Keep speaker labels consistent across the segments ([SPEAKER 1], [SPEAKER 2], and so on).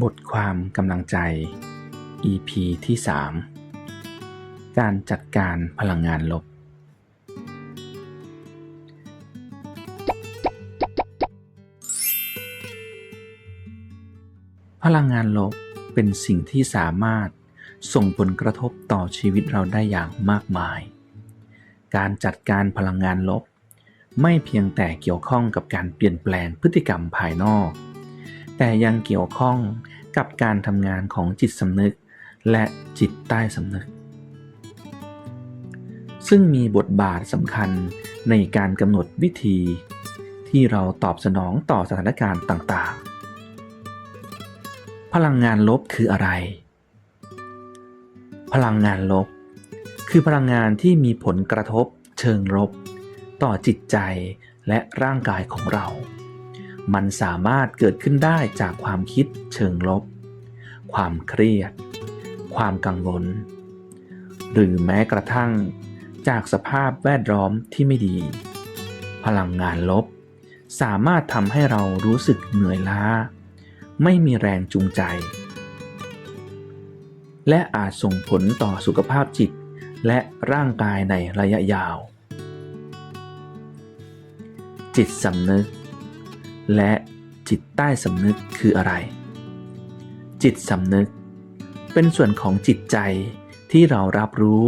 [SPEAKER 1] บทความกำลังใจ EP ที่ 3 การจัดการพลังงานลบ พลังงานลบเป็นสิ่งที่สามารถส่งผลกระทบต่อชีวิตเราได้อย่างมากมาย การจัดการพลังงานลบ ไม่เพียงแต่เกี่ยวข้องกับการเปลี่ยนแปลงพฤติกรรมภายนอก แต่ยังเกี่ยวข้องกับการทำงานของจิตสำนึก และจิตใต้สำนึก ซึ่งมีบทบาทสำคัญในการกำหนดวิธี ที่เราตอบสนองต่อสถานการณ์ต่างๆ พลังงานลบคืออะไร พลังงานลบ คือพลังงานที่มีผลกระทบเชิงลบ ต่อจิตใจและร่างกายของเรา มันสามารถเกิดขึ้นได้จากความคิดเชิงลบ ความเครียด ความกังวล หรือแม้กระทั่งจากสภาพแวดล้อมที่ไม่ดี พลังงานลบ สามารถทำให้เรารู้สึกเหนื่อยล้า ไม่มีแรงจูงใจ และอาจส่งผลต่อสุขภาพจิตและร่างกายในระยะยาว จิตสำนึก และจิตใต้สำนึกคืออะไร จิตสำนึก เป็นส่วนของจิตใจที่เรารับรู้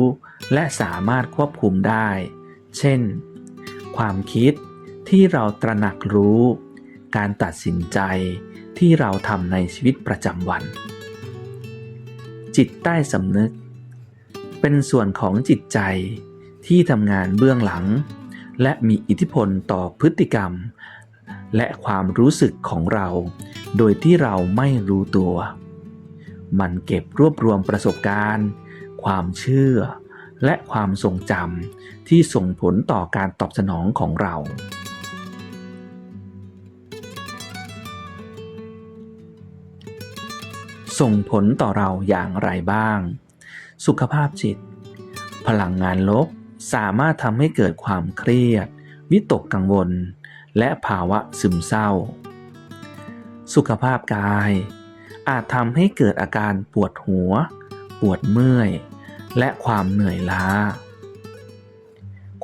[SPEAKER 1] และสามารถควบคุมได้ เช่น ความคิดที่เราตระหนักรู้ การตัดสินใจที่เราทำในชีวิตประจำวัน จิตใต้สำนึก เป็นส่วนของจิตใจที่ทำงานเบื้องหลัง และมีอิทธิพลต่อพฤติกรรม และความรู้สึกของเรา โดยที่เราไม่รู้ตัว มันเก็บรวบรวมประสบการณ์ ความเชื่อ และความทรงจำที่ส่งผลต่อการตอบสนองของเรา ส่งผลต่อเราอย่างไรบ้าง สุขภาพจิต พลังงานลบสามารถทำให้เกิดความเครียด วิตกกังวล และภาวะซึมเศร้า สุขภาพกาย อาจทำให้เกิดอาการปวดหัว ปวดเมื่อย และความเหนื่อยล้า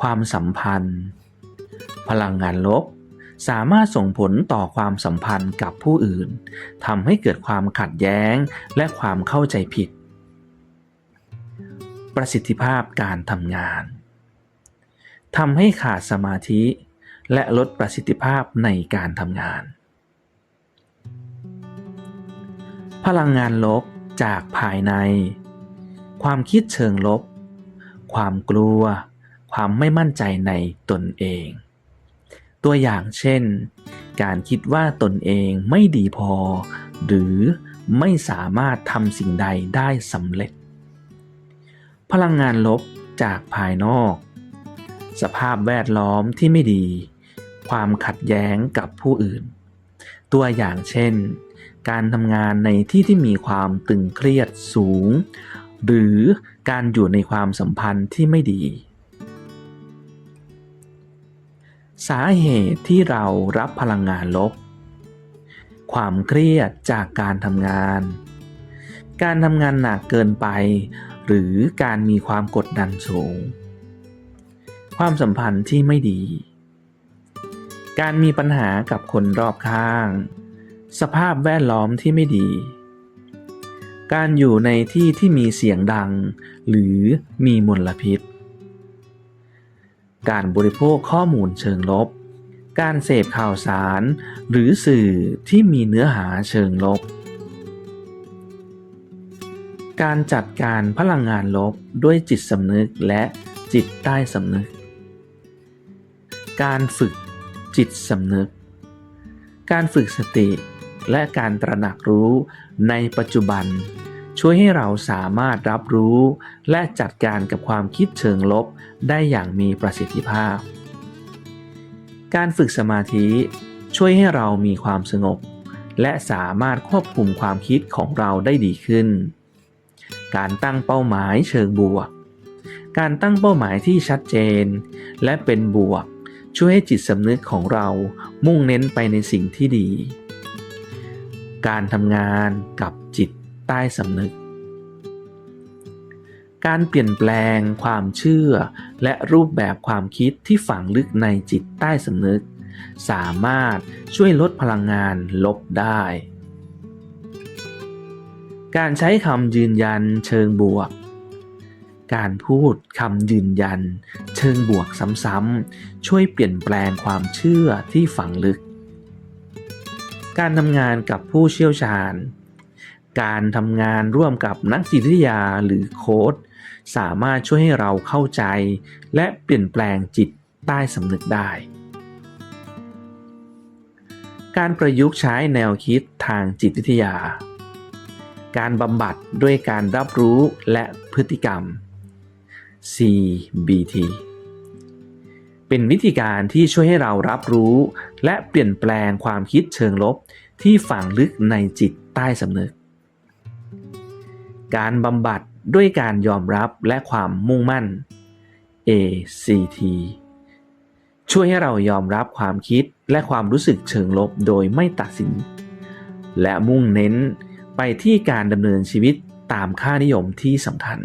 [SPEAKER 1] ความสัมพันธ์ พลังงานลบสามารถส่งผลต่อความสัมพันธ์กับผู้อื่นทำให้เกิดความขัดแย้งและความเข้าใจผิด ประสิทธิภาพการทำงานทำให้ขาดสมาธิ และลดประสิทธิภาพในการทำงาน พลังงานลบจากภายใน ความคิดเชิงลบ ความกลัว ความไม่มั่นใจในตนเอง ตัวอย่างเช่น การคิดว่าตนเองไม่ดีพอ หรือไม่สามารถทำสิ่งใดได้สำเร็จ พลังงานลบจากภายนอก สภาพแวดล้อมที่ไม่ดี ความขัดแย้งกับผู้อื่น ตัวอย่างเช่น การทำงานในที่ที่มีความตึงเครียดสูง หรือการอยู่ในความสัมพันธ์ที่ไม่ดี สาเหตุที่เรารับพลังงานลบ ความเครียดจากการทำงาน การทำงานหนักเกินไป หรือการมีความกดดันสูง ความสัมพันธ์ที่ไม่ดี การมีปัญหากับคนรอบข้าง สภาพแวดล้อมที่ไม่ดี การอยู่ในที่ที่มีเสียงดัง หรือมีมลพิษ การบริโภคข้อมูลเชิงลบ การเสพข่าวสาร หรือสื่อที่มีเนื้อหาเชิงลบ การจัดการพลังงานลบด้วยจิตสำนึกและจิตใต้สำนึก การฝึก จิตสำนึก การฝึกสติและการตระหนักรู้ในปัจจุบัน ช่วยให้เราสามารถรับรู้ และจัดการกับความคิดเชิงลบได้อย่างมีประสิทธิภาพ การฝึกสมาธิช่วยให้เรามีความสงบ และสามารถควบคุมความคิดของเราได้ดีขึ้น การตั้งเป้าหมายเชิงบวก การตั้งเป้าหมายที่ชัดเจน และเป็นบวก ช่วยให้จิตสำนึกของเรามุ่งเน้นไปในสิ่งที่ดี การทำงานกับจิตใต้สำนึก การเปลี่ยนแปลงความเชื่อ และรูปแบบความคิดที่ฝังลึกในจิตใต้สำนึก สามารถช่วยลดพลังงานลบได้ การใช้คำยืนยันเชิงบวก การพูดคำยืนยัน เชิงบวกซ้ำๆช่วยเปลี่ยนแปลงความเชื่อที่ฝังลึก การทำงานกับผู้เชี่ยวชาญ การทำงานร่วมกับนักจิตวิทยาหรือโค้ชสามารถช่วยให้เราเข้าใจ และเปลี่ยนแปลงจิตใต้สำนึกได้ การประยุกต์ใช้แนวคิดทางจิตวิทยาการบำบัดด้วยการรับรู้และพฤติกรรม CBT เป็นวิธีการที่ช่วยให้เรารับรู้ และเปลี่ยนแปลงความคิดเชิงลบที่ฝังลึกในจิตใต้สำนึก การบำบัดด้วยการยอมรับและความมุ่งมั่น ACT ช่วยให้เรายอมรับความคิดและความรู้สึกเชิงลบโดยไม่ตัดสิน และมุ่งเน้นไปที่การดำเนินชีวิตตามค่านิยมที่สำคัญ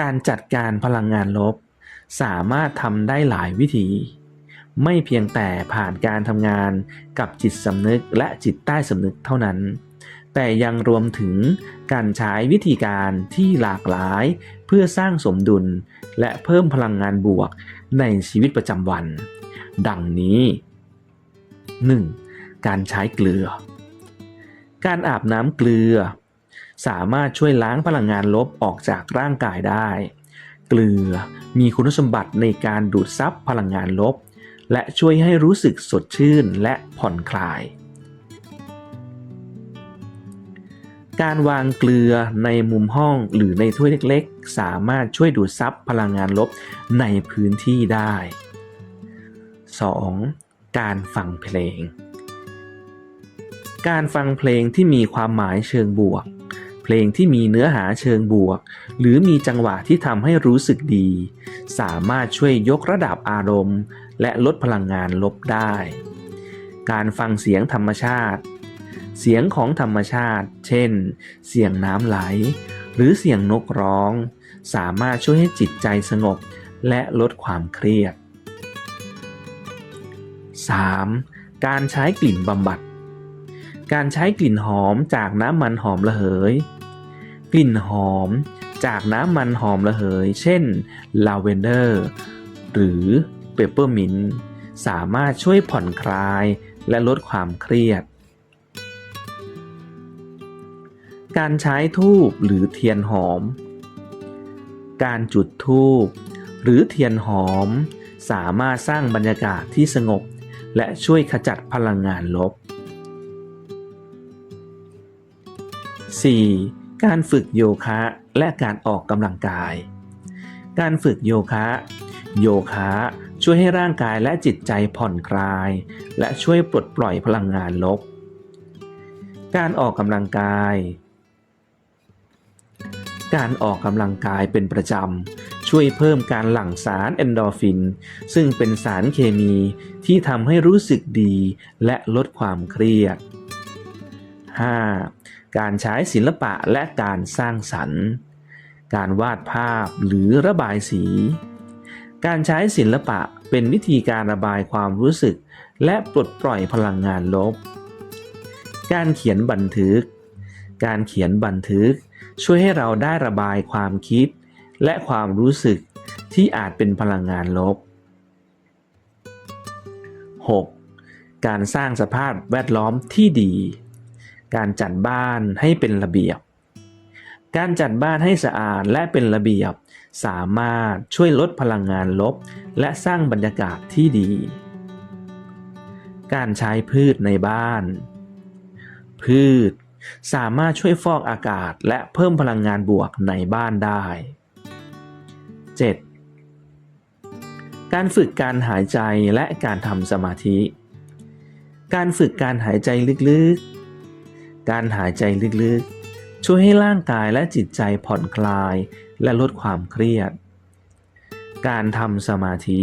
[SPEAKER 1] การจัดการพลังงานลบ สามารถทำได้หลายวิธี ไม่เพียงแต่ผ่านการทำงานกับจิตสำนึกและจิตใต้สำนึกเท่านั้น แต่ยังรวมถึงการใช้วิธีการที่หลากหลาย เพื่อสร้างสมดุลและเพิ่มพลังงานบวกในชีวิตประจำวัน ดังนี้ 1. การใช้เกลือ การอาบน้ำเกลือ สามารถช่วยล้างพลังงานลบออกจากร่างกายได้ เกลือมีคุณสมบัติในการดูดซับพลังงานลบ และช่วยให้รู้สึกสดชื่นและผ่อนคลาย การวางเกลือในมุมห้องหรือในถ้วยเล็กๆ สามารถช่วยดูดซับพลังงานลบในพื้นที่ได้ 2. การฟังเพลง การฟังเพลงที่มีความหมายเชิงบวก เพลงที่มีเนื้อหาเชิงบวก หรือมีจังหวะที่ทำให้รู้สึกดี สามารถช่วยยกระดับอารมณ์ และลดพลังงานลบได้ การฟังเสียงธรรมชาติ เสียงของธรรมชาติ เช่น เสียงน้ำไหล หรือเสียงนกร้อง สามารถช่วยให้จิตใจสงบ และลดความเครียด 3. การใช้กลิ่นบำบัด การใช้กลิ่นหอมจากน้ำมันหอมระเหย กลิ่นหอมจากน้ำมันหอมระเหย เช่นลาเวนเดอร์หรือเปปเปอร์มินต์สามารถช่วยผ่อนคลายและลดความเครียด การใช้ทูบหรือเทียนหอม การจุดทูบหรือเทียนหอม สามารถสร้างบรรยากาศที่สงบ และช่วยขจัดพลังงานลบ 4. การฝึกโยคะและการออกกำลังกาย การฝึกโยคะ โยคะช่วยให้ร่างกายและจิตใจผ่อนคลาย และช่วยปลดปล่อยพลังงานลบ การออกกำลังกาย การออกกำลังกายเป็นประจำ ช่วยเพิ่มการหลั่งสารเอนโดฟิน ซึ่งเป็นสารเคมีที่ทำให้รู้สึกดีและลดความเครียด 5. การใช้ศิลปะและการสร้างสรรค์ การวาดภาพหรือระบายสี การใช้ศิลปะเป็นวิธีการระบายความรู้สึก และปลดปล่อยพลังงานลบ การเขียนบันทึก การเขียนบันทึก ช่วยให้เราได้ระบายความคิด และความรู้สึกที่อาจเป็นพลังงานลบ 6. การสร้างสภาพแวดล้อมที่ดี การจัดบ้านให้เป็นระเบียบ การจัดบ้านให้สะอาดและเป็นระเบียบ สามารถช่วยลดพลังงานลบ และสร้างบรรยากาศที่ดี การใช้พืชในบ้าน พืชสามารถช่วยฟอกอากาศและเพิ่มพลังงานบวกในบ้านได้ 7. การฝึกการหายใจและการทำสมาธิ การฝึกการหายใจลึกๆ การหายใจลึกๆ ช่วยให้ร่างกายและจิตใจผ่อนคลายและลดความเครียด การทำสมาธิ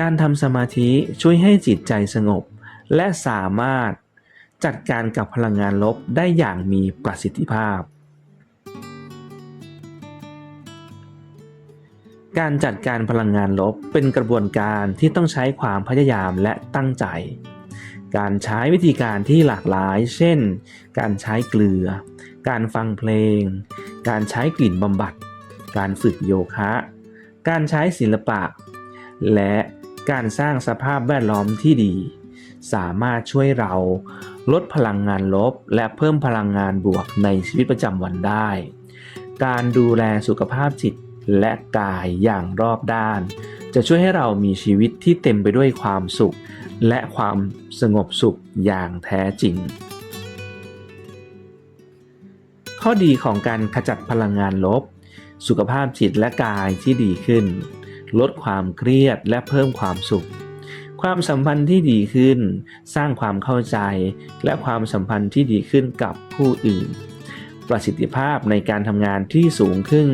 [SPEAKER 1] การทำสมาธิช่วยให้จิตใจสงบ และสามารถจัดการกับพลังงานลบได้อย่างมีประสิทธิภาพ การจัดการพลังงานลบเป็นกระบวนการที่ต้องใช้ความพยายามและตั้งใจ การใช้วิธีการที่หลากหลาย เช่น การใช้เกลือ การฟังเพลง การใช้กลิ่นบำบัด การฝึกโยคะ การใช้ศิลปะ และการสร้างสภาพแวดล้อมที่ดี สามารถช่วยเราลดพลังงานลบ และเพิ่มพลังงานบวกในชีวิตประจำวันได้ การดูแลสุขภาพจิตและกายอย่างรอบด้าน จะช่วยให้เรามีชีวิตที่เต็มไปด้วยความสุข และความสงบสุขอย่างแท้จริง ข้อดีของการขจัดพลังงานลบ สุขภาพจิตและกายที่ดีขึ้น ลดความเครียดและเพิ่มความสุข ความสัมพันธ์ที่ดีขึ้น สร้างความเข้าใจ และความสัมพันธ์ที่ดีขึ้นกับผู้อื่น ประสิทธิภาพในการทำงานที่สูงขึ้น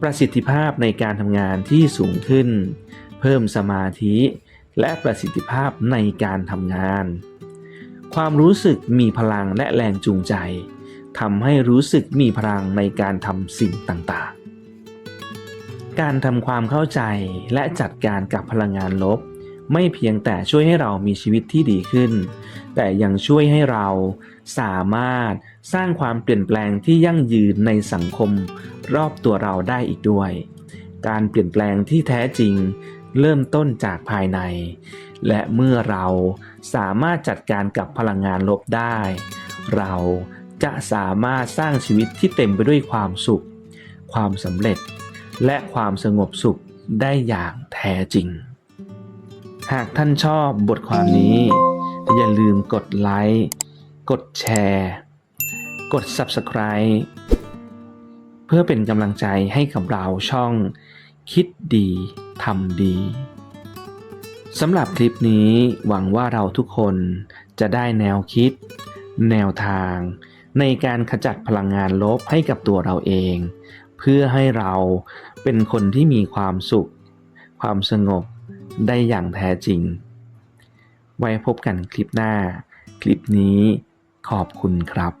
[SPEAKER 1] ประสิทธิภาพในการทำงานที่สูงขึ้น เพิ่มสมาธิ และประสิทธิภาพในการทำงาน ความรู้สึกมีพลังและแรงจูงใจทำให้รู้สึกมีพลังในการทำสิ่งต่างๆ การทำความเข้าใจและจัดการกับพลังงานลบ ไม่เพียงแต่ช่วยให้เรามีชีวิตที่ดีขึ้น แต่ยังช่วยให้เราสามารถสร้างความเปลี่ยนแปลงที่ยั่งยืนในสังคมรอบตัวเราได้อีกด้วย การเปลี่ยนแปลงที่แท้จริง เริ่มต้นจากภายใน และเมื่อเราสามารถจัดการกับพลังงานลบได้ เราจะสามารถสร้างชีวิตที่เต็มไปด้วยความสุข ความสำเร็จ และความสงบสุขได้อย่างแท้จริง หากท่านชอบบทความนี้ อย่าลืมกดไลค์ กดแชร์ กด Subscribe เพื่อเป็นกำลังใจให้กับเราช่องคิดดี ทำดีสำหรับคลิปนี้หวังว่าเราทุกคนจะได้แนวคิด แนวทาง ในการขจัดพลังงานลบให้กับตัวเราเอง เพื่อให้เราเป็นคนที่มีความสุข ความสงบได้อย่างแท้จริง ไว้พบกันคลิปหน้า คลิปนี้ขอบคุณครับ